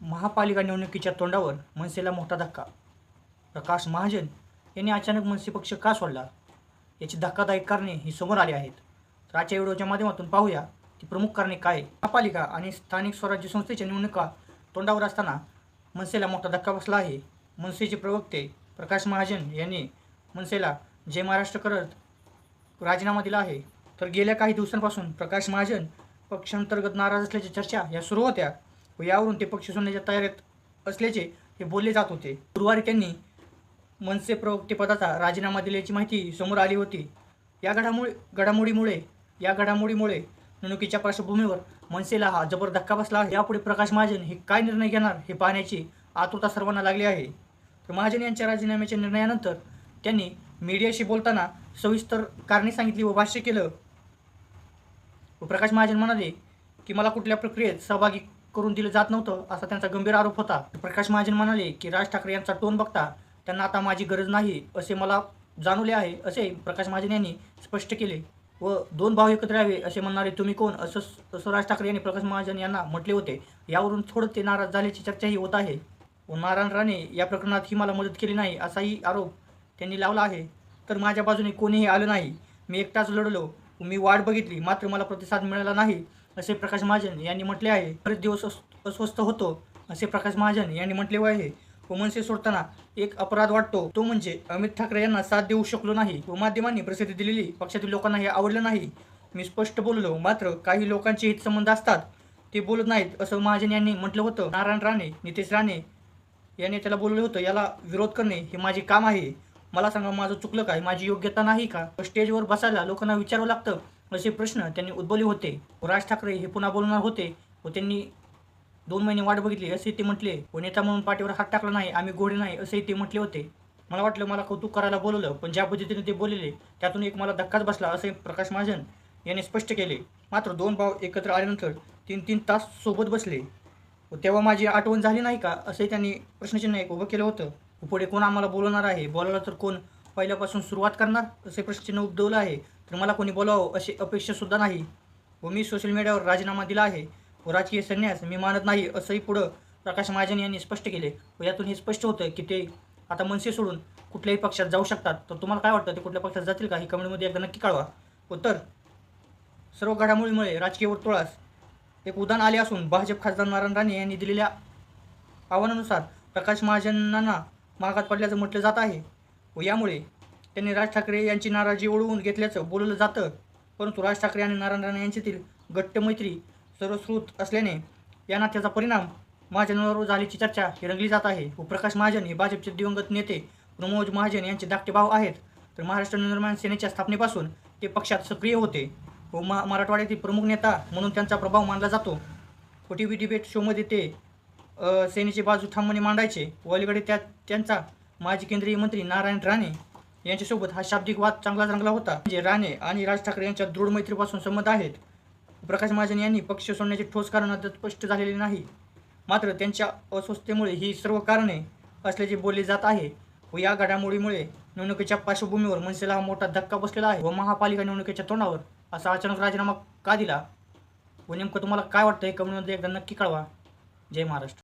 महापालिका निवडणुकीच्या तोंडावर मनसेला मोठा धक्का. प्रकाश महाजन यांनी अचानक मनसे पक्ष का सोडला? याची धक्कादायक कारणे ही समोर आली आहेत. तर आजच्या व्हिडिओच्या माध्यमातून पाहूया ती प्रमुख कारणे काय महापालिका आणि स्थानिक स्वराज्य संस्थेच्या निवडणुका तोंडावर असताना मनसेला मोठा धक्का बसला आहे. मनसेचे प्रवक्ते प्रकाश महाजन यांनी मनसेला जय महाराष्ट्र करत राजीनामा दिला आहे. तर गेल्या काही दिवसांपासून प्रकाश महाजन पक्षांतर्गत नाराज असल्याच्या चर्चा या सुरू होत्या. व यावरून ते पक्ष सोडण्याच्या तयारीत असल्याचे हे बोलले जात होते. गुरुवारी त्यांनी मनसे प्रवक्तेपदाचा राजीनामा दिल्याची माहिती समोर आली होती. या घडामोडी घडामोडीमुळे या घडामोडीमुळे निवडणुकीच्या पार्श्वभूमीवर मनसेला हा जबर धक्का बसला यापुढे प्रकाश महाजन हे काय निर्णय घेणार हे पाहण्याची आतुरता सर्वांना लागली आहे. तर महाजन यांच्या राजीनाम्याच्या निर्णयानंतर त्यांनी मीडियाशी बोलताना सविस्तर कारणे सांगितली व भाष्य केलं. व प्रकाश महाजन म्हणाले की मला कुठल्या प्रक्रियेत सहभागी करून दिलं जात नव्हतं असा त्यांचा गंभीर आरोप होता. प्रकाश महाजन म्हणाले की राज ठाकरे यांचा टोन बघता त्यांना आता माझी गरज नाही असे मला जाणवले आहे असे प्रकाश महाजन यांनी स्पष्ट केले. व दोन भाव एकत्र यावे असे म्हणणारे तुम्ही कोण? असं असं राज ठाकरे यांनी प्रकाश महाजन यांना म्हटले होते. यावरून थोडं ते नाराज झाल्याची चर्चाही होत आहे. व नारायण राणे या प्रकरणात ही मला मदत केली नाही असाही आरोप त्यांनी लावला आहे. तर माझ्या बाजूने कोणीही आलं नाही. मी एकटाच लढलो. मी वाट बघितली. मात्र मला प्रतिसाद मिळाला नाही. असे प्रकाश महाजन यांनी म्हटले आहे. परत दिवस अस्वस्थ होतो असे प्रकाश महाजन यांनी म्हटले आहे. व मनसे सोडताना एक अपराध वाटतो तो म्हणजे अमित ठाकरे यांना साथ देऊ शकलो नाही व माध्यमांनी प्रसिद्धी दिलेली पक्षातील लोकांना हे आवडलं नाही. मी स्पष्ट बोललो मात्र काही लोकांचे हितसंबंध असतात ते बोलत नाहीत असं महाजन यांनी म्हटलं होतं. नारायण राणे नितेश राणे याने त्याला बोललं होतं. याला विरोध करणे हे माझे काम आहे. मला सांगा माझं चुकलं काय? माझी योग्यता नाही का? स्टेजवर बसायला लोकांना विचारावं लागतं. असे प्रश्न त्यांनी उद्भवले होते. राज ठाकरे हे पुन्हा बोलणार होते व त्यांनी दोन महिने वाट बघितली. असे ते म्हटले व नेता म्हणून पाठीवर हात टाकला नाही आम्ही गोडे नाही असेही ते म्हटले होते. मला वाटलं मला कौतुक करायला बोलवलं पण ज्या पद्धतीने ते बोलले त्यातून एक मला धक्काच बसला असे प्रकाश महाजन यांनी स्पष्ट केले. मात्र दोन भाव एकत्र आल्यानंतर तीन तीन तास सोबत बसले. व तेव्हा माझी आठवण झाली नाही का असंही त्यांनी प्रश्नचिन्ह एक उभं केलं होतं. पुढे कोण आम्हाला बोलवणार आहे? बोलायला तर कोण पहिल्यापासून सुरुवात करणार असे प्रश्नचिन्ह उद्भवलं आहे. तर मला कोणी बोलावं अशी अपेक्षासुद्धा नाही. व मी सोशल मीडियावर राजीनामा दिला आहे. व राजकीय संन्यास मी मानत नाही असंही पुढं प्रकाश महाजन यांनी स्पष्ट केले. व यातून हे स्पष्ट होतं की ते आता मनसे सोडून कुठल्याही पक्षात जाऊ शकतात. तर तुम्हाला काय वाटतं ते कुठल्या पक्षात जातील का ही कमेंटमध्ये एकदा नक्की कळवा. व तर सर्व घडामोडीमुळे राजकीय वर्तुळास एक उदाहरण आले असून भाजप खासदार नारायण राणे यांनी दिलेल्या आव्हानानुसार प्रकाश महाजनांना मागात पडल्याचं म्हटलं जात आहे. व यामुळे त्यांनी राज ठाकरे यांची नाराजी ओढवून घेतल्याचं बोललं जातं. परंतु राज ठाकरे आणि नारायण राणे यांच्यातील गट्ट मैत्री सर्वश्रुत असल्याने या नात्याचा परिणाम महाजनावर झाल्याची चर्चा ही रंगली जात आहे व प्रकाश महाजन हे भाजपचे दिवंगत नेते प्रमोद महाजन यांचे धाकटे भाव आहेत. तर महाराष्ट्र निर्माण सेनेच्या स्थापनेपासून ते पक्षात सक्रिय होते व मा मराठवाड्यातील प्रमुख नेता म्हणून त्यांचा प्रभाव मानला जातो. व टी व्ही डिबेट शोमध्ये ते सेनेची बाजू ठामपणे मांडायचे व अलीकडे त्या त्यांचा माजी केंद्रीय मंत्री नारायण राणे यांच्यासोबत हा शाब्दिक वाद चांगला रंगला होता. म्हणजे राणे आणि राज ठाकरे यांच्या दृढ मैत्रीपासून संबंध आहेत. प्रकाश महाजन यांनी पक्ष सोडण्याचे ठोस कारण अद्याप स्पष्ट झालेले नाही. मात्र त्यांच्या अस्वस्थतेमुळे ही सर्व कारणे असल्याचे बोलले जात आहे व या घडामोडीमुळे निवडणुकीच्या पार्श्वभूमीवर मनसेला हा मोठा धक्का बसलेला आहे व महापालिका निवडणुकीच्या तोंडावर असा अचानक राजीनामा का दिला? व नेमकं तुम्हाला काय वाटतं हे कमेंटमध्ये एकदा नक्की कळवा. जय महाराष्ट्र.